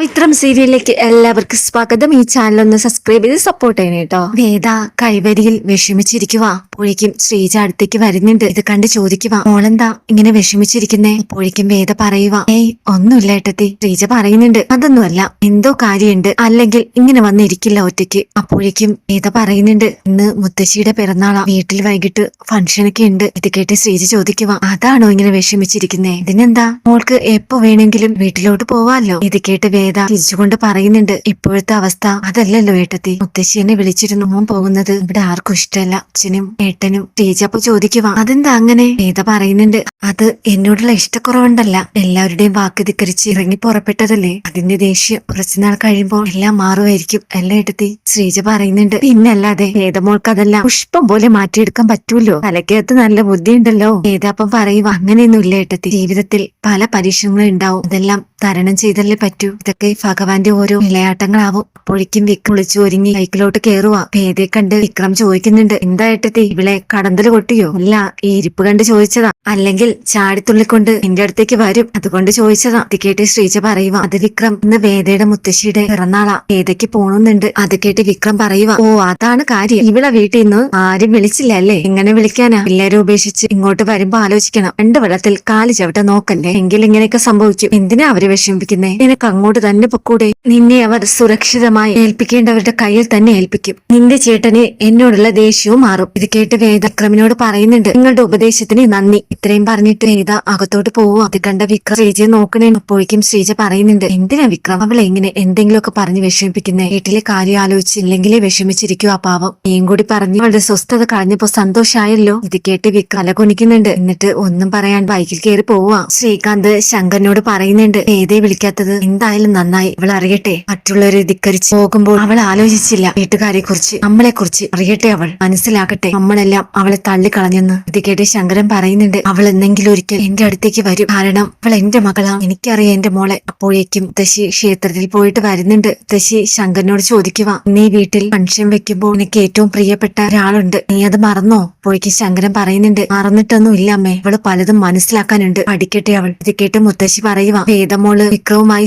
പവിത്രം സീരിയലിലേക്ക് എല്ലാവർക്കും സ്വാഗതം. ഈ ചാനൽ ഒന്ന് സബ്സ്ക്രൈബ് ചെയ്ത് സപ്പോർട്ട് ചെയ്യണം കേട്ടോ വേദ കൈവരിയിൽ വിഷമിച്ചിരിക്കുക അപ്പോഴേക്കും ശ്രീജ അടുത്തേക്ക് വരുന്നുണ്ട്. ഇത് കണ്ട് ചോദിക്കുക മോളെന്താ ഇങ്ങനെ വിഷമിച്ചിരിക്കുന്നേ? അപ്പോഴേക്കും വേദ പറയുക ഏയ് ഒന്നുമില്ല ഏട്ടത്തി. ശ്രീജ പറയുന്നുണ്ട് അതൊന്നുമല്ല എന്തോ കാര്യമുണ്ട്. അല്ലെങ്കിൽ ഇങ്ങനെ വന്നിരിക്കില്ല ഒറ്റയ്ക്ക്. അപ്പോഴേക്കും വേദ പറയുന്നുണ്ട് ഇന്ന് മുത്തശ്ശിയുടെ പിറന്നാളാ. വീട്ടിൽ വൈകിട്ട് ഫംഗ്ഷനൊക്കെ ഉണ്ട്. ഇത് കേട്ട് ശ്രീജ ചോദിക്കുക അതാണോ ഇങ്ങനെ വിഷമിച്ചിരിക്കുന്നേ? ഇതിനെന്താ? മോൾക്ക് എപ്പോ വേണമെങ്കിലും വീട്ടിലോട്ട് പോവാല്ലോ. ഇത് കേട്ട് വേദ തിരിച്ചുകൊണ്ട് പറയുന്നുണ്ട് ഇപ്പോഴത്തെ അവസ്ഥ അതല്ലല്ലോ ഏട്ടത്തി. മുത്തശ്ശി എന്നെ വിളിച്ചിരുന്നു മോൻ പോകുന്നത്. ഇവിടെ ആർക്കും ഇഷ്ടമല്ല. അച്ഛനും ഏട്ടനും അപ്പൊ ചോദിക്കുക അതെന്താ അങ്ങനെ? ശ്വേത പറയുന്നുണ്ട് അത് എന്നോടുള്ള ഇഷ്ടക്കുറവുണ്ടല്ല. എല്ലാവരുടെയും വാക്ക് ധിക്കരിച്ച് ഇറങ്ങി പുറപ്പെട്ടതല്ലേ. അതിന്റെ ദേഷ്യം കുറച്ചുനാൾ കഴിയുമ്പോൾ എല്ലാം മാറുമായിരിക്കും. അല്ല ഏട്ടത്തി? ശ്രീജ പറയുന്നുണ്ട് പിന്നല്ലാതെ വേദമോൾക്ക് അതെല്ലാം. പുഷ്പം പോലെ മാറ്റിയെടുക്കാൻ പറ്റൂലോ തലക്കകത്ത് നല്ല ബുദ്ധി ബുദ്ധിയുണ്ടല്ലോ. വേദാപ്പം പറയുക അങ്ങനെയൊന്നും ഇല്ല ഏട്ടത്തി. ജീവിതത്തിൽ പല പരീക്ഷണങ്ങളും ഉണ്ടാവും. അതെല്ലാം തരണം ചെയ്തല്ലേ പറ്റൂ. ഇതൊക്കെ ഭഗവാന്റെ ഓരോ വിളയാട്ടങ്ങളാവും അപ്പോഴേക്കും വിക്രം വിളിച്ചു ഒരുങ്ങി ബൈക്കിലോട്ട് കയറുക ഭേദയെ കണ്ട് വിക്രം ചോദിക്കുന്നുണ്ട് എന്തായിട്ട് ഇവിടെ കടന്തൽ കൊട്ടിയോ? അല്ല ഈ ഇരിപ്പ് കണ്ട് ചോദിച്ചതാ. അല്ലെങ്കിൽ ചാടിത്തുള്ളിക്കൊണ്ട് എന്റെ അടുത്തേക്ക് വരും. അതുകൊണ്ട് ചോദിച്ചതാ. അത് കേട്ട് ശ്രീജ പറയുക അത് വിക്രം ഇന്ന് വേദയുടെ മുത്തശ്ശിയുടെ പിറന്നാളാ. വേദയ്ക്ക് പോണുന്നുണ്ട്. അത് കേട്ട് വിക്രം പറയുക ഓ അതാണ് കാര്യം. ഇവളെ വീട്ടിൽ നിന്ന് ആരും വിളിച്ചില്ല അല്ലേ? എങ്ങനെ വിളിക്കാനാ? പിള്ളേരെ ഉപേക്ഷിച്ച് ഇങ്ങോട്ട് വരുമ്പോ ആലോചിക്കണം. രണ്ട് വെള്ളത്തിൽ കാൽ ചവിട്ട നോക്കല്ലേ? എങ്കിൽ ഇങ്ങനെയൊക്കെ സംഭവിക്കും. എന്തിനാ അവരെ വിഷമിപ്പിക്കുന്നേ? നിനക്ക് അങ്ങോട്ട് തന്നെ പൊക്കൂടെ നിന്നെ അവർ സുരക്ഷിതമായി ഏൽപ്പിക്കേണ്ടവരുടെ കയ്യിൽ തന്നെ ഏൽപ്പിക്കും. നിന്റെ ചേട്ടന് എന്നോടുള്ള ദേഷ്യവും മാറും. ഇത് കേട്ട് വേദ വിക്രമിനോട് പറയുന്നുണ്ട്. നിങ്ങളുടെ ഉപദേശത്തിന് നന്ദി. ഇത്രയും പറഞ്ഞിട്ട് വേദ അകത്തോട്ട് പോവുക അത് കണ്ട വിക്രം ശ്രീജയെ നോക്കണേ. അപ്പോഴേക്കും ശ്രീജ പറയുന്നുണ്ട് എന്തിനാ വിക്രം? അവൾ എങ്ങനെ എന്തെങ്കിലുമൊക്കെ പറഞ്ഞ് വിഷമിപ്പിക്കുന്നേ? വീട്ടിലെ കാര്യം ആലോചിച്ചില്ലെങ്കിലേ വിഷമിച്ചിരിക്കും ആ പാവം. നീയും കൂടി പറഞ്ഞു അവളുടെ സ്വസ്ഥത കളഞ്ഞപ്പോ സന്തോഷായല്ലോ. ഇത് കേട്ട് വിക്രം അലകൊണിക്കുന്നുണ്ട് എന്നിട്ട് ഒന്നും പറയാൻ ബൈക്കിൽ കയറി പോവാ ശ്രീകാന്ത് ശങ്കറിനോട് പറയുന്നുണ്ട് ഏതേ വിളിക്കാത്തത്? എന്തായാലും നന്നായി അവൾ അറിയട്ടെ. മറ്റുള്ളവരെ ധിക്കരിച്ച് പോകുമ്പോൾ അവൾ ആലോചിച്ചില്ല. വീട്ടുകാരെ കുറിച്ച് നമ്മളെ കുറിച്ച് അറിയട്ടെ അവൾ. മനസ്സിലാക്കട്ടെ. നമ്മളെല്ലാം അവളെ തള്ളിക്കളഞ്ഞെന്ന് ഇത് കേട്ട് ശങ്കരൻ പറയുന്നുണ്ട്. അവൾ എന്നെങ്കിലും ഒരിക്കൽ എന്റെ അടുത്തേക്ക് വരും. കാരണം അവൾ എന്റെ മകളാണ് എനിക്കറിയാം എന്റെ മോളെ. അപ്പോഴേക്കും ദശി ക്ഷേത്രത്തിൽ പോയിട്ട് വരുന്നുണ്ട്. ദശി ശങ്കരനോട് ചോദിക്കുക നീ വീട്ടിൽ ഫംഗ്ഷൻ വെക്കുമ്പോൾ എനിക്ക് ഏറ്റവും പ്രിയപ്പെട്ട ഒരാളുണ്ട്. നീ അത് മറന്നോ? അപ്പോഴേക്കും ശങ്കരൻ പറയുന്നുണ്ട് മറന്നിട്ടൊന്നും ഇല്ല അമ്മേ. അവൾ പലതും മനസ്സിലാക്കാനുണ്ട്. പഠിക്കട്ടെ അവൾ. ഇത് കേട്ട് മുത്തശ്ശി പറയുക വേദമോൾ വിക്രവുമായി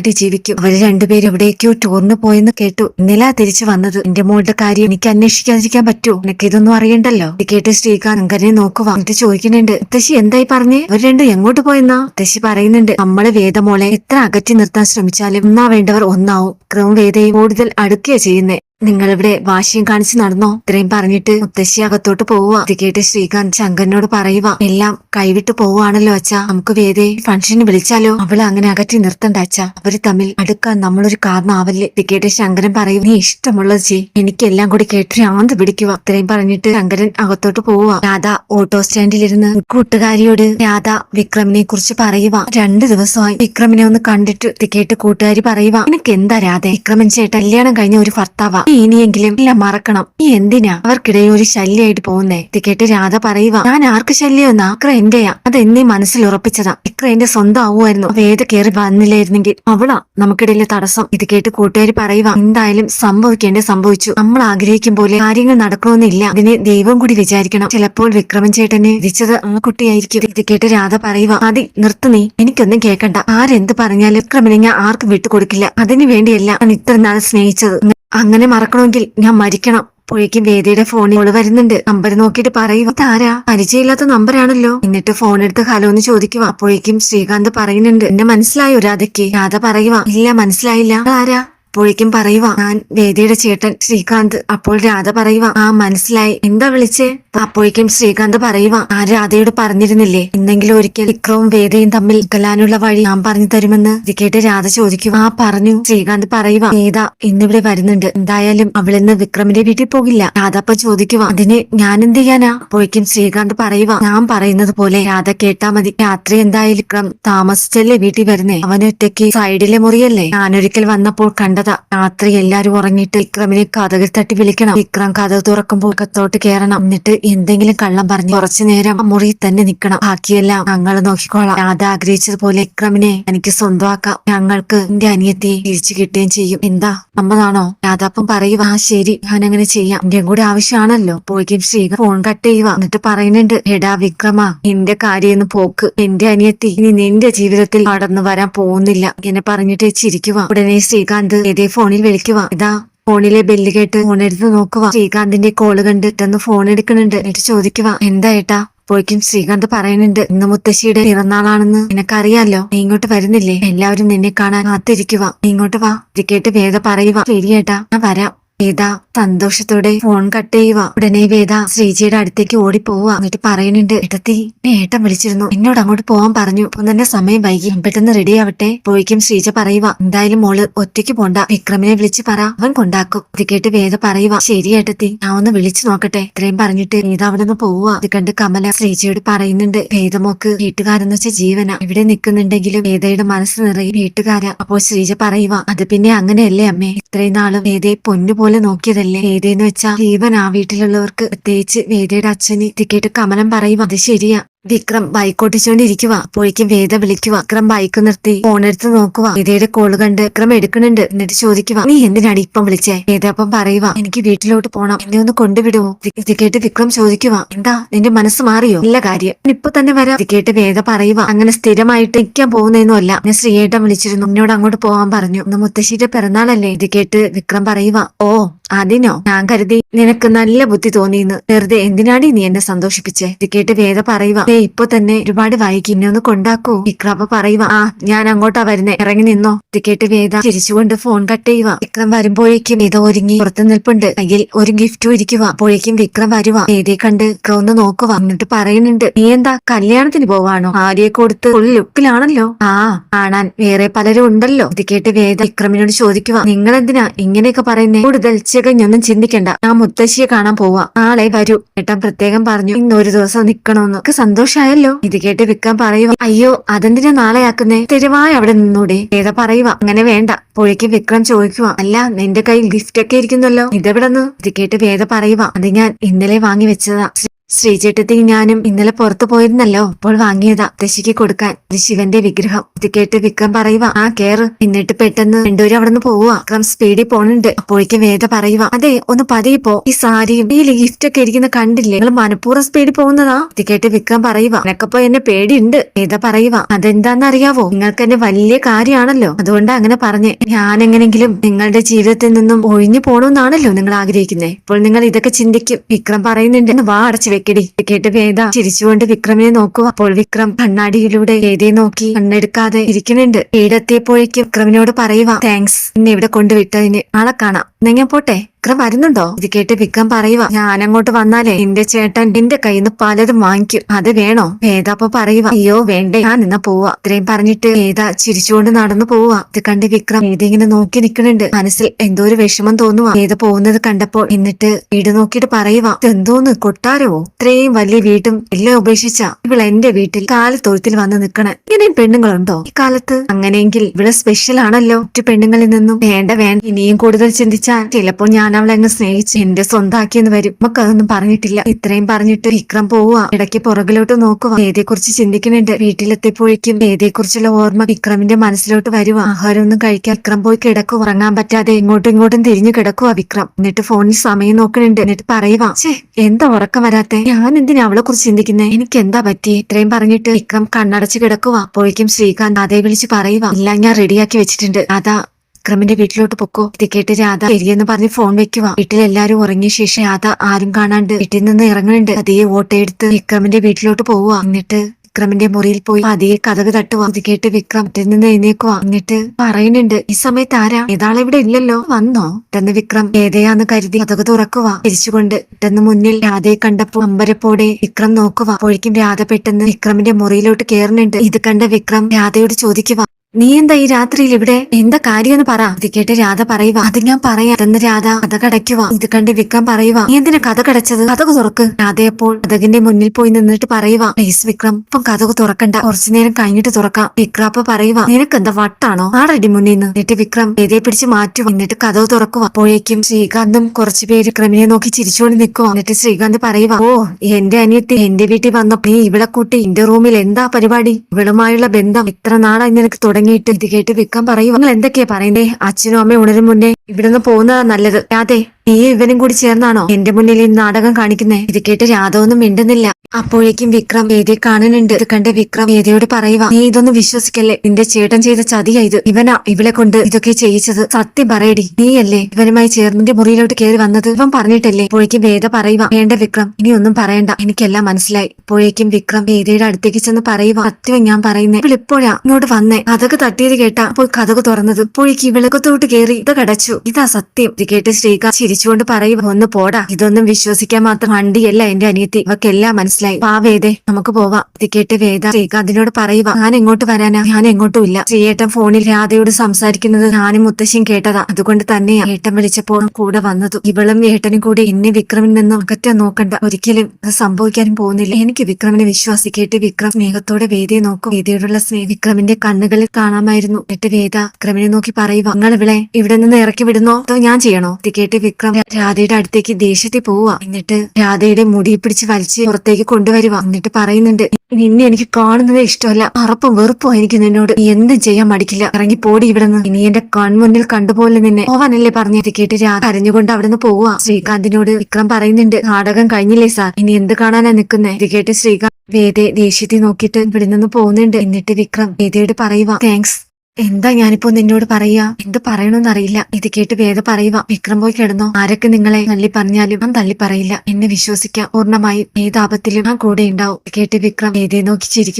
സുഖമായിട്ട് ജീവിക്കും. അവർ രണ്ടുപേരും എവിടേക്കോ ടൂറിന് പോയെന്ന് കേട്ടു. ഇന്നലെ തിരിച്ചു വന്നത് എന്റെ മോളുടെ കാര്യം എനിക്ക് അന്വേഷിക്കാതിരിക്കാൻ പറ്റൂ എനിക്ക് ഇതൊന്നും അറിയണ്ടല്ലോ? കേട്ട് ശ്രീകാന്ത് അങ്കനെ നോക്കുക എന്നിട്ട് ചോദിക്കുന്നുണ്ട് മുത്തശ്ശി എന്തായി പറഞ്ഞേ? അവർ രണ്ടും എങ്ങോട്ട് പോയെന്നാ? മുത്തശ്ശി പറയുന്നുണ്ട് നമ്മൾ വേദമോളെ എത്ര അകറ്റി നിർത്താൻ ശ്രമിച്ചാലും ഒന്നാ വേണ്ടവർ ഒന്നാവും. ക്രമം വേദയും കൂടുതൽ അടുക്കുക ചെയ്യുന്നേ. നിങ്ങളിവിടെ വാശിയും കാണിച്ചു നടന്നോ? ഇത്രയും പറഞ്ഞിട്ട് മുത്തശ്ശി അകത്തോട്ട് പോവുക. ഇത് കേട്ട് ശ്രീകാന്ത് ശങ്കരനോട് പറയുക എല്ലാം കൈവിട്ട് പോവുകയാണല്ലോ അച്ഛാ. നമുക്ക് വേദയെ ഫംഗ്ഷന് വിളിച്ചാലോ? അവളെ അങ്ങനെ അകറ്റി നിർത്തണ്ട അച്ഛാ. അവർ തമ്മിൽ അടുക്കാൻ നമ്മളൊരു കാരണമാവല്ലേ? ഇത് കേട്ട് ശങ്കരൻ പറയും നീ ഇഷ്ടമുള്ളത് ചെയ് എനിക്കെല്ലാം കൂടി കേട്ട് ആന്ത് പിടിക്കുക. ഇത്രയും പറഞ്ഞിട്ട് ശങ്കരൻ അകത്തോട്ട് പോവുക. രാധ ഓട്ടോ സ്റ്റാൻഡിലിരുന്ന് കൂട്ടുകാരിയോട് രാധ വിക്രമിനെ കുറിച്ച് പറയുക. രണ്ടു ദിവസമായി വിക്രമിനെ ഒന്ന് കണ്ടിട്ട് ഇത് കേട്ട് കൂട്ടുകാരി പറയുക നിനക്ക് എന്താ രാധ? വിക്രമൻ ചേട്ടൻ കല്യാണം കഴിഞ്ഞ ഒരു ഭർത്താവാ. ഇനിയെങ്കിലും എല്ലാം മറക്കണം. നീ എന്തിനാ അവർക്കിടയിൽ ഒരു ശല്യമായിട്ട് പോകുന്നേ? ഇത് കേട്ട് രാധ പറയുക ഞാൻ ആർക്ക് ശല്യമെന്ന്? അക്ര എന്റെയാ. അത് എന്നീ മനസ്സിൽ ഉറപ്പിച്ചതാ. ഇക്ര എന്റെ സ്വന്തം ആവുമായിരുന്നു വേദ കയറി വന്നില്ലായിരുന്നെങ്കിൽ അവളാ നമുക്കിടയിലെ തടസ്സം. ഇത് കേട്ട് കൂട്ടുകാർ പറയുക എന്തായാലും സംഭവിക്കേണ്ട സംഭവിച്ചു. നമ്മൾ ആഗ്രഹിക്കും പോലെ കാര്യങ്ങൾ നടക്കണമെന്നില്ല അതിനെ ദൈവം കൂടി വിചാരിക്കണം. ചിലപ്പോൾ വിക്രമൻ ചേട്ടനെ വിധിച്ചത് ആ കുട്ടിയായിരിക്കും. ഇത് കേട്ട് രാധ പറയുക അതി നിർത്തു നീ. എനിക്കൊന്നും കേൾക്കണ്ട ആരെന്ത് പറഞ്ഞാലും വിക്രമനെ ഞാൻ ആർക്കും വിട്ടുകൊടുക്കില്ല. അതിനു വേണ്ടിയല്ല ഞാൻ ഇത്ര നാൾ സ്നേഹിച്ചത്. അങ്ങനെ മറക്കണമെങ്കിൽ ഞാൻ മരിക്കണം. അപ്പോഴേക്കും വേദിയുടെ ഫോണിൽ ഓൾ വരുന്നുണ്ട്. നമ്പർ നോക്കിയിട്ട് പറയുക ഇതാരാ? പരിചയമില്ലാത്ത നമ്പറാണല്ലോ എന്നിട്ട് ഫോൺ എടുത്ത് ഹലോ എന്ന് ചോദിക്കുക അപ്പോഴേക്കും ശ്രീകാന്ത് പറയുന്നുണ്ട്. എന്നെ മനസ്സിലായോ രാധയ്ക്ക്? രാധ പറയുക ഇല്ല മനസ്സിലായില്ല. ആരാ അപ്പോഴേക്കും പറയുക ഞാൻ വേദിയുടെ ചേട്ടൻ ശ്രീകാന്ത്. അപ്പോൾ രാധ പറയുക ആ മനസ്സിലായി. എന്താ വിളിച്ചേ? അപ്പോഴേക്കും ശ്രീകാന്ത് പറയുക ആ രാധയോട് പറഞ്ഞിരുന്നില്ലേ എന്തെങ്കിലും ഒരിക്കൽ വിക്രവും വേദയും തമ്മിൽ കലാനുള്ള വഴി ഞാൻ പറഞ്ഞു തരുമെന്ന്? ഇത് കേട്ട് രാധ ചോദിക്കും. ആ പറഞ്ഞു. ശ്രീകാന്ത് പറയുക വേദ ഇന്നിവിടെ വരുന്നുണ്ട്. എന്തായാലും അവളിന്ന് വിക്രമിന്റെ വീട്ടിൽ പോകില്ല. രാധ അപ്പൊ ചോദിക്കുക അതിന് ഞാൻ എന്ത് ചെയ്യാനാ? അപ്പോഴേക്കും ശ്രീകാന്ത് പറയുക ഞാൻ പറയുന്നത് പോലെ രാധ കേട്ടാ മതി. രാത്രി എന്തായാലും വിക്രം താമസിച്ചല്ലേ വീട്ടിൽ വരുന്നേ? അവനൊറ്റയ്ക്ക് സൈഡിലെ മുറിയല്ലേ? ഞാനൊരിക്കൽ വന്നപ്പോൾ കണ്ടത് കണ്ടതാ രാത്രി എല്ലാരും ഉറങ്ങിയിട്ട് വിക്രമിനെ കഥകിൽ തട്ടി വിളിക്കണം. വിക്രം കഥ തുറക്കുമ്പോൾ കത്തോട്ട് കയറണം എന്നിട്ട് എന്തെങ്കിലും കള്ളം പറഞ്ഞു കുറച്ചു നേരം മുറിയിൽ തന്നെ നിൽക്കണം. ബാക്കിയെല്ലാം ഞങ്ങൾ നോക്കിക്കോളാം. രാധ ആഗ്രഹിച്ചതുപോലെ വിക്രമിനെ എനിക്ക് സ്വന്തമാക്കാം. ഞങ്ങൾക്ക് എന്റെ അനിയത്തെ തിരിച്ചു കിട്ടുകയും ചെയ്യും. എന്താ? അമ്മതാണോ രാധാപ്പം പറയുക ആ ശരി. ഞാൻ അങ്ങനെ ചെയ്യാം. എന്റെയും കൂടെ ആവശ്യമാണല്ലോ. പോയിക്കും ശ്രീക ഫോൺ കട്ട് ചെയ്യുക. എന്നിട്ട് പറയുന്നുണ്ട് എടാ വിക്രമ നിന്റെ കാര്യം പോക്ക്. എന്റെ അനിയത്തി ഇനി നിന്റെ ജീവിതത്തിൽ കടന്നു വരാൻ പോകുന്നില്ല. എന്നെ പറഞ്ഞിട്ട് ചിരിക്കുക. ഉടനെ ശ്രീകാന്ത് ഏതേ ഫോണിൽ വിളിക്കുക ഇതാ ഫോണിലെ ബെല്ല് കേട്ട് ഫോൺ എടുത്ത് നോക്കുക ശ്രീകാന്തിന്റെ കോൾ കണ്ടിട്ടൊന്ന് ഫോൺ എടുക്കണുണ്ട് എന്നിട്ട് ചോദിക്കുക എന്താ ഏട്ടാ? അപ്പോഴേക്കും ശ്രീകാന്ത് പറയുന്നുണ്ട് ഇന്ന് മുത്തശ്ശിയുടെ പിറന്നാളാണെന്ന് നിനക്കറിയാലോ? നീ ഇങ്ങോട്ട് വരുന്നില്ലേ? എല്ലാവരും നിന്നെ കാണാൻ കാത്തിരിക്കുക നീ ഇങ്ങോട്ട് വാ. ഇത് കേട്ട് വേദ പറയുക ശരിയേട്ടാ ഞാൻ വരാം. വേദ സന്തോഷത്തോടെ ഫോൺ കട്ട് ചെയ്യുക. ഉടനെ വേദ ശ്രീജിയുടെ അടുത്തേക്ക് ഓടിപ്പോവുക. എന്നിട്ട് പറയുന്നുണ്ട് ഏട്ടത്തി എന്നെ ഏട്ടൻ വിളിച്ചിരുന്നു. എന്നോട് അങ്ങോട്ട് പോവാൻ പറഞ്ഞു. അപ്പം തന്നെ സമയം വൈകി. പെട്ടെന്ന് റെഡി ആവട്ടെ പോയിക്കും ശ്രീജ പറയുക. എന്തായാലും മോൾ ഒറ്റയ്ക്ക് പോണ്ട. വിക്രമിനെ വിളിച്ച് പറ. അവൻ കൊണ്ടാക്കും. ഇത് കേട്ട് വേദ പറയുക ശരി ഏട്ടത്തി ഞാൻ ഒന്ന് വിളിച്ചു നോക്കട്ടെ. ഇത്രയും പറഞ്ഞിട്ട് വേദ അവിടെ നിന്ന് പോവുക. ഇത് കണ്ട് കമല ശ്രീജയോട് പറയുന്നുണ്ട് വേദമോക്ക് വീട്ടുകാരെന്ന് വെച്ച ജീവന. ഇവിടെ നിൽക്കുന്നുണ്ടെങ്കിലും വേദയുടെ മനസ്സ് നിറയെ വീട്ടുകാര. അപ്പോ ശ്രീജ പറയുക അത് പിന്നെ അങ്ങനെയല്ലേ അമ്മേ? ഇത്രയും നാളും വേദയെ പൊന്നുപോലെ നോക്കിയതല്ലേ? വേദയെന്ന് വെച്ചാ ജീവൻ ആ വീട്ടിലുള്ളവർക്ക് പ്രത്യേകിച്ച് വേദയുടെ അച്ഛന് ടിക്കറ്റ് കമലം പറയും അത് ശരിയാ. വിക്രം ബൈക്ക് ഓട്ടിച്ചോണ്ടിരിക്കുക അപ്പോഴേക്കും വേദ വിളിക്കുക വിക്രം ബൈക്ക് നിർത്തി. ഫോൺ എടുത്ത് നോക്കുക വേദയുടെ കോൾ കണ്ട് വിക്രം എടുക്കണുണ്ട് എന്നിട്ട് ചോദിക്കുക നീ എന്തിനാണ് ഇപ്പം വിളിച്ചേ? വേദ അപ്പം പറയുക എനിക്ക് വീട്ടിലോട്ട് പോണം. എന്നെ ഒന്ന് കൊണ്ടുവിടുമോ ഇത് കേട്ട് വിക്രം ചോദിക്കുക എന്താ? നിന്റെ മനസ്സ് മാറിയോ? ഇല്ല കാര്യം. "ഞാൻ ഇപ്പൊ തന്നെ വരാം. ഇത് കേട്ട് വേദ പറയുക അങ്ങനെ സ്ഥിരമായിട്ട് നിൽക്കാൻ പോകുന്നതെന്നല്ല ഞാൻ ശ്രീയേട്ടൻ വിളിച്ചിരുന്നു. എന്നോട് അങ്ങോട്ട് പോകാൻ പറഞ്ഞു. ഇന്ന് മുത്തശ്ശിയുടെ പിറന്നാളല്ലേ? ഇത് കേട്ട് വിക്രം പറയുക ഓ അതിനോ ഞാൻ കരുതി നിനക്ക് നല്ല ബുദ്ധി തോന്നിയെന്ന്. വെറുതെ എന്തിനാടി നീ എന്നെ സന്തോഷിപ്പിച്ചേ? ഇത് കേട്ട് വേദ പറയുക "ദേ ഇപ്പൊ തന്നെ ഒരുപാട് വൈകി എന്നെ ഒന്ന് കൊണ്ടാക്കൂ. വിക്രം അപ്പൊ പറയുക ആ ഞാൻ അങ്ങോട്ടാ വരുന്നേ ഇറങ്ങി നിന്നോ. ഇത് കേട്ട് വേദ ചിരിച്ചുകൊണ്ട് ഫോൺ കട്ട് ചെയ്യുക വിക്രം വരുമ്പോഴേക്കും വേദ ഒരുങ്ങി പുറത്തു നിൽപ്പുണ്ട്. കയ്യിൽ ഒരു ഗിഫ്റ്റും ഇരിക്കുക അപ്പോഴേക്കും വിക്രം വരുക വേദയെ കണ്ട് വിക്രം ഒന്ന് നോക്കുക എന്നിട്ട് പറയുന്നുണ്ട് നീ എന്താ കല്യാണത്തിന് പോവാണോ? ആര്യെ കൊടുത്ത് ഫുൾ ലുക്കിലാണല്ലോ ആ കാണാൻ വേറെ പലരും ഉണ്ടല്ലോ. ഇത് കേട്ട് വേദ വിക്രമിനോട് ചോദിക്കുക നിങ്ങൾ എന്തിനാ ഇങ്ങനെയൊക്കെ പറയുന്നേ? കൂടുതൽ ചികഞ്ഞൊന്നും ചിന്തിക്കണ്ട. ആ മുത്തശ്ശിയെ കാണാൻ പോവാ. നാളെ വരൂ. ഏട്ടൻ പ്രത്യേകം പറഞ്ഞു. ഇന്ന് ഒരു ദിവസം നിക്കണോന്ന്. ഒക്കെ സന്തോഷായല്ലോ. ഇത് കേട്ട് വിൽക്കാൻ പറയുക അയ്യോ അതെന്തിനാ നാളെ ആക്കുന്നേ തെരുവായി അവിടെ നിന്നൂടെ. ഏതാ പറയുക അങ്ങനെ വേണ്ട. പുഴയ്ക്ക് വിക്രം ചോദിക്കുക അല്ല നിന്റെ കയ്യിൽ ഗിഫ്റ്റ് ഒക്കെ ഇരിക്കുന്നല്ലോ. ഇതെവിടെന്ന്? ഇത് കേട്ട് വേദ പറയുക അത് ഞാൻ ഇന്നലെ വാങ്ങി വെച്ചതാ. ശ്രീചേട്ടത്തി ഞാനും ഇന്നലെ പുറത്തു പോയിരുന്നല്ലോ. അപ്പോൾ വാങ്ങിയതാ. ദശിക്ക് കൊടുക്കാൻ. ശിവന്റെ വിഗ്രഹം. ഇത് കേട്ട് വിക്രം പറയുക ആ കേറ്. എന്നിട്ട് പെട്ടെന്ന് രണ്ടുപേരും അവിടെ നിന്ന് പോവുക വിക്രം സ്പീഡിൽ പോണുണ്ട്. അപ്പോഴേക്കും വേദ പറയുക അതെ ഒന്ന് പതിയെ പോ. ഈ സാരിയും ഈ ലിഫ്റ്റ് ഒക്കെ ഇരിക്കുന്ന കണ്ടില്ലേ? നിങ്ങൾ മനഃപൂർവം സ്പീഡിൽ പോകുന്നതാ. ഇത് കേട്ട് വിക്രം പറയുക നിനക്കപ്പോ എന്നെ പേടിയുണ്ട്. വേദ പറയുക അതെന്താന്ന് അറിയാവോ നിങ്ങൾക്ക് എന്നെ വലിയ കാര്യമാണല്ലോ. അതുകൊണ്ട് അങ്ങനെ പറഞ്ഞേ. ഞാൻ എങ്ങനെങ്കിലും നിങ്ങളുടെ ജീവിതത്തിൽ നിന്നും ഒഴിഞ്ഞു പോണോന്നാണല്ലോ നിങ്ങൾ ആഗ്രഹിക്കുന്നത് ഇപ്പോൾ നിങ്ങൾ ഇതൊക്കെ ചിന്തിക്കും. വിക്രം പറയുന്നുണ്ട് വാ അടച്ചു വെക്കടി കേട്ട് വേദ ചിരിച്ചുകൊണ്ട് വിക്രമിനെ നോക്കുക അപ്പോൾ വിക്രം കണ്ണാടിയിലൂടെ വേദയെ നോക്കി കണ്ണെടുക്കാതെ ഇരിക്കുന്നുണ്ട്. വീടെത്തിയപ്പോഴേക്കും വിക്രമിനോട് പറയുക താങ്ക്സ് എന്നെ ഇവിടെ കൊണ്ടുവിട്ടതിന് ആളെ കാണാം. നിങ്ങ പോട്ടെ? വിക്രം വരുന്നുണ്ടോ? ഇത് കേട്ട് വിക്രം പറയുക ഞാൻ അങ്ങോട്ട് വന്നാലേ നിന്റെ ചേട്ടൻ നിന്റെ കയ്യിൽ നിന്ന് പലതും വാങ്ങിക്കും. അത് വേണോ? വേദ അപ്പൊ പറയുക അയ്യോ വേണ്ടേ. ഞാൻ നിന്ന പോവാ. ഇത്രയും പറഞ്ഞിട്ട് വേദ ചിരിച്ചുകൊണ്ട് നടന്നു പോവാ. ഇത് കണ്ട് വിക്രം വേദ ഇങ്ങനെ നോക്കി നിൽക്കുന്നുണ്ട്. മനസ്സിൽ എന്തോ ഒരു വിഷമം തോന്നുക വേദ പോകുന്നത് കണ്ടപ്പോൾ എന്നിട്ട് വീട് നോക്കിയിട്ട് പറയുക എന്തോന്ന്? കൊട്ടാരവോ? ഇത്രയും വലിയ വീട്ടും എല്ലാം ഉപേക്ഷിച്ച ഇവൾ എന്റെ വീട്ടിൽ കാലത്തൊഴുത്തിൽ വന്ന് നിൽക്കണേ. ഇങ്ങനെയും പെണ്ണുങ്ങളുണ്ടോ ഈ കാലത്ത്? അങ്ങനെയെങ്കിൽ ഇവിടെ സ്പെഷ്യൽ ആണല്ലോ. മറ്റു പെണ്ണുങ്ങളിൽ നിന്നും വേണ്ട വേണ്ട. ഇനിയും കൂടുതൽ ചിന്തിച്ചാൽ ചിലപ്പോൾ ഞാൻ അവളെ അങ്ങ് സ്നേഹിച്ച് എന്റെ സ്വന്താക്കിയെന്ന് വരും. നമുക്ക് അതൊന്നും പറഞ്ഞിട്ടില്ല. ഇത്രയും പറഞ്ഞിട്ട് വിക്രം പോവുക ഇടയ്ക്ക് പുറകിലോട്ട് നോക്കുക വേദിയെ കുറിച്ച് ചിന്തിക്കുന്നുണ്ട്. വീട്ടിലെത്തിയപ്പോഴേക്കും വേദിയെ കുറിച്ചുള്ള ഓർമ്മ വിക്രമിന്റെ മനസ്സിലോട്ട് വരുക ആഹാരം ഒന്നും കഴിക്കാൻ വിക്രം പോയി കിടക്കുക ഉറങ്ങാൻ പറ്റാതെ ഇങ്ങോട്ടും ഇങ്ങോട്ടും തിരിഞ്ഞു കിടക്കുക വിക്രം. എന്നിട്ട് ഫോണിൽ സമയം നോക്കുന്നുണ്ട്. എന്നിട്ട് പറയുക എന്താ ഉറക്കം വരാത്തെ? ഞാൻ എന്തിനാ അവളെ കുറിച്ച് ചിന്തിക്കുന്നേ? എനിക്ക് എന്താ പറ്റി? ഇത്രയും പറഞ്ഞിട്ട് വിക്രം കണ്ണടച്ച് കിടക്കുക അപ്പോഴേക്കും ശ്രീകാന്ത് അതേ വിളിച്ച് പറയുക ഇല്ല ഞാൻ റെഡിയാക്കി വെച്ചിട്ടുണ്ട്. അതാ വിക്രമിന്റെ വീട്ടിലോട്ട് പൊക്കോ? ഇത് കേട്ട് രാധ ശരിയെന്ന് പറഞ്ഞ് ഫോൺ വെക്കുക വീട്ടിലെല്ലാരും ഉറങ്ങിയ ശേഷം രാധ ആരും കാണാണ്ട് വീട്ടിൽ നിന്ന് ഇറങ്ങുന്നുണ്ട്. അതേ ഓട്ടയെടുത്ത് വിക്രമിന്റെ വീട്ടിലോട്ട് പോവുക എന്നിട്ട് വിക്രമിന്റെ മുറിയിൽ പോയി അതേ കഥക് തട്ടുവാ. ഇത് കേട്ട് വിക്രം നിന്ന് എഴുന്നേക്കുക എന്നിട്ട് പറയുന്നുണ്ട് ഈ സമയത്ത് ആരാ? ഏതാളെ ഇവിടെ ഇല്ലല്ലോ. വന്നോ? പെട്ടെന്ന് വിക്രം ഏതയാന്ന് കരുതി കഥക് തുറക്കുക തിരിച്ചുകൊണ്ട് പെട്ടെന്ന് മുന്നിൽ രാധയെ കണ്ടപ്പോൾ അമ്പരപ്പോടെ വിക്രം നോക്കുക അപ്പോഴേക്കും രാധ പെട്ടെന്ന് വിക്രമിന്റെ മുറിയിലോട്ട് കയറുന്നുണ്ട് ഇത് കണ്ട വിക്രം രാധയോട് ചോദിക്കുക നീ എന്താ ഈ രാത്രിയിൽ ഇവിടെ? എന്താ കാര്യമെന്ന് പറ. ഇത് കേട്ട് രാധ പറയുക അത് ഞാൻ പറയാം. അതെന്ന് രാധ കഥ കടയ്ക്കുക ഇത് കണ്ട് വിക്രം പറയുക നീ എന്തിനാ കഥ കടച്ചത്? കഥകു തുറക്ക്. രാധയപ്പോൾ കഥകിന്റെ മുന്നിൽ പോയി നിന്നിട്ട് പറയുക പ്ലീസ് വിക്രം ഇപ്പം കഥകു തുറക്കണ്ട. കുറച്ചു നേരം കഴിഞ്ഞിട്ട് തുറക്കാം. വിക്രാപ്പ പറയുക നിനക്ക് എന്താ വട്ടാണോ? ആടടി മുന്നിൽ നിന്ന്. എന്നിട്ട് വിക്രം എതേ പിടിച്ച് മാറ്റുക എന്നിട്ട് കഥകു തുറക്കുക അപ്പോഴേക്കും ശ്രീകാന്തും കുറച്ചു പേര് വിക്രമിനെ നോക്കി ചിരിച്ചുകൊണ്ട് നിൽക്കുക എന്നിട്ട് ശ്രീകാന്ത് പറയുക ഓ എന്റെ അനിയത്തി എന്റെ വീട്ടിൽ വന്നപ്പോ നീ ഇവിടെ കൂട്ടി എന്റെ റൂമിൽ എന്താ പരിപാടി? ഇവളുമായുള്ള ബന്ധം എത്ര നാളായി നിനക്ക് തുടങ്ങിയിട്ട് ഇത് കേട്ട് വിൽക്കാൻ പറയൂ. നിങ്ങൾ എന്തൊക്കെയാ പറയുന്നേ? അച്ഛനും അമ്മയും ഉണരും മുന്നേ ഇവിടുന്ന് പോകുന്നതാ നല്ലത്. അതെ നീ ഇവനും കൂടി ചേർന്നാണോ? എന്റെ മുന്നിൽ ഈ നാടകം കാണിക്കുന്നേ? ഇത് കേട്ട് രാധവൊന്നും മിണ്ടുന്നില്ല. അപ്പോഴേക്കും വിക്രം വേദിയെ കാണുന്നുണ്ട്. ഇത് കണ്ട് വിക്രം വേദിയോട് പറയുക നീ ഇതൊന്നും വിശ്വസിക്കല്ലേ? നിന്റെ ചേട്ടൻ ചെയ്ത ചതിയാ ഇത്. ഇവനാ ഇവളെ കൊണ്ട് ഇതൊക്കെ ചെയ്യിച്ചത്. സത്യം പറയടി. നീയല്ലേ ഇവനുമായി ചേർന്നിന്റെ മുറിയിലോട്ട് കയറി വന്നത്? ഇവൻ പറഞ്ഞിട്ടല്ലേ? അപ്പോഴേക്കും വേദ പറയുക വേണ്ട വിക്രം ഇനി ഒന്നും പറയണ്ട. എനിക്കെല്ലാം മനസ്സിലായി. അപ്പോഴേക്കും വിക്രം വേദിയുടെ അടുത്തേക്ക് ചെന്ന് പറയുക സത്യം ഞാൻ പറയുന്നേ ഇവളിപ്പോഴാ ഇങ്ങോട്ട് വന്നേ. കഥക് തട്ടിയത് കേട്ടാ അപ്പോൾ കഥക് തുറന്നത്. അപ്പോഴേക്കും തോട്ട് കയറി ഇത് കടച്ചു. ഇതാ സത്യം. ഇത് കേട്ട് ശ്രീകാന്ത് ചിരിച്ചുകൊണ്ട് പറയും ഒന്ന് പോടാ. ഇതൊന്നും വിശ്വസിക്കാൻ മാത്രം വണ്ടിയല്ല എന്റെ അനിയത്തി. ഇവക്കെല്ലാം മനസ്സിലായി. പാ വേദേ. നമുക്ക് പോവാം. കേട്ട് വേദ അതിനോട് പറയുക ഞാൻ എങ്ങോട്ട് വരാനാ? ഞാൻ എങ്ങോട്ടും ഇല്ല. ശ്രീയേട്ടൻ ഫോണിൽ രാധയോട് സംസാരിക്കുന്നത് ഞാനും മുത്തശ്ശിയും കേട്ടതാ. അതുകൊണ്ട് തന്നെയാ ഏട്ടൻ വിളിച്ചപ്പോൾ കൂടെ വന്നതു. ഇവളും ഏട്ടനും കൂടി എന്നെ വിക്രമിൽ നിന്നും അകറ്റാൻ നോക്കണ്ട. ഒരിക്കലും അത് സംഭവിക്കാനും പോകുന്നില്ല. എനിക്ക് വിക്രമിനെ വിശ്വാസി കേട്ട് വിക്രം സ്നേഹത്തോടെ വേദയെ നോക്കും. വേദയോടുള്ള സ്നേഹം വിക്രമിന്റെ കണ്ണുകളിൽ കാണാമായിരുന്നു. എന്നിട്ട് വേദ വിക്രമിനെ നോക്കി പറയുക നിങ്ങൾ ഇവിടെ ഇവിടെ നിന്ന് ഇറക്കി വിടുന്നോ? അതോ ഞാൻ ചെയ്യണോ? കേട്ട് വിക്രം രാധയുടെ അടുത്തേക്ക് ദേഷ്യത്തിൽ പോവുക. എന്നിട്ട് രാധയുടെ മുടി പിടിച്ച് വലിച്ച് പുറത്തേക്ക് കൊണ്ടുവരുക. എന്നിട്ട് പറയുന്നുണ്ട് നിന്നെ എനിക്ക് കാണുന്നത് ഇഷ്ടമല്ല. അറപ്പും വെറുപ്പും എനിക്ക് നിന്നോട്. നീ എന്തും ചെയ്യാൻ മടിക്കില്ല. ഇറങ്ങി പോടി ഇവിടെ നിന്ന് ഇനി എന്റെ കൺമുന്നിൽ കണ്ടുപോലെ നിന്നെ. പോവാനല്ലേ പറഞ്ഞത് കേട്ട് രാധ അരഞ്ഞുകൊണ്ട് അവിടെ നിന്ന് പോവുക. ശ്രീകാന്തിനോട് വിക്രം പറയുന്നുണ്ട് നാടകം കഴിഞ്ഞില്ലേ സാർ? ഇനി എന്ത് കാണാനാ നിൽക്കുന്നേ? ഇത് കേട്ട് ശ്രീകാന്ത് വേദയെ ദേഷ്യത്തിൽ നോക്കിയിട്ട് ഇവിടെ നിന്ന് പോകുന്നുണ്ട് എന്നിട്ട് വിക്രം വേദയോട് പറയുക താങ്ക്സ് എന്താ ഞാനിപ്പോ നിന്നോട് പറയാ? എന്ത് പറയണമെന്ന് അറിയില്ല ഇത് കേട്ട് വേദ പറയുക വിക്രം പോയി കിടന്നോ? ആരൊക്കെ നിങ്ങളെ തള്ളി പറഞ്ഞാലും ഞാൻ തള്ളി പറയില്ല. എന്നെ വിശ്വസിക്കാം. പൂർണമായും ഏതാപത്തിലും ഞാൻ കൂടെ ഉണ്ടാവും. കേട്ട് വിക്രം വേദയെ നോക്കി ചിരിക്കും.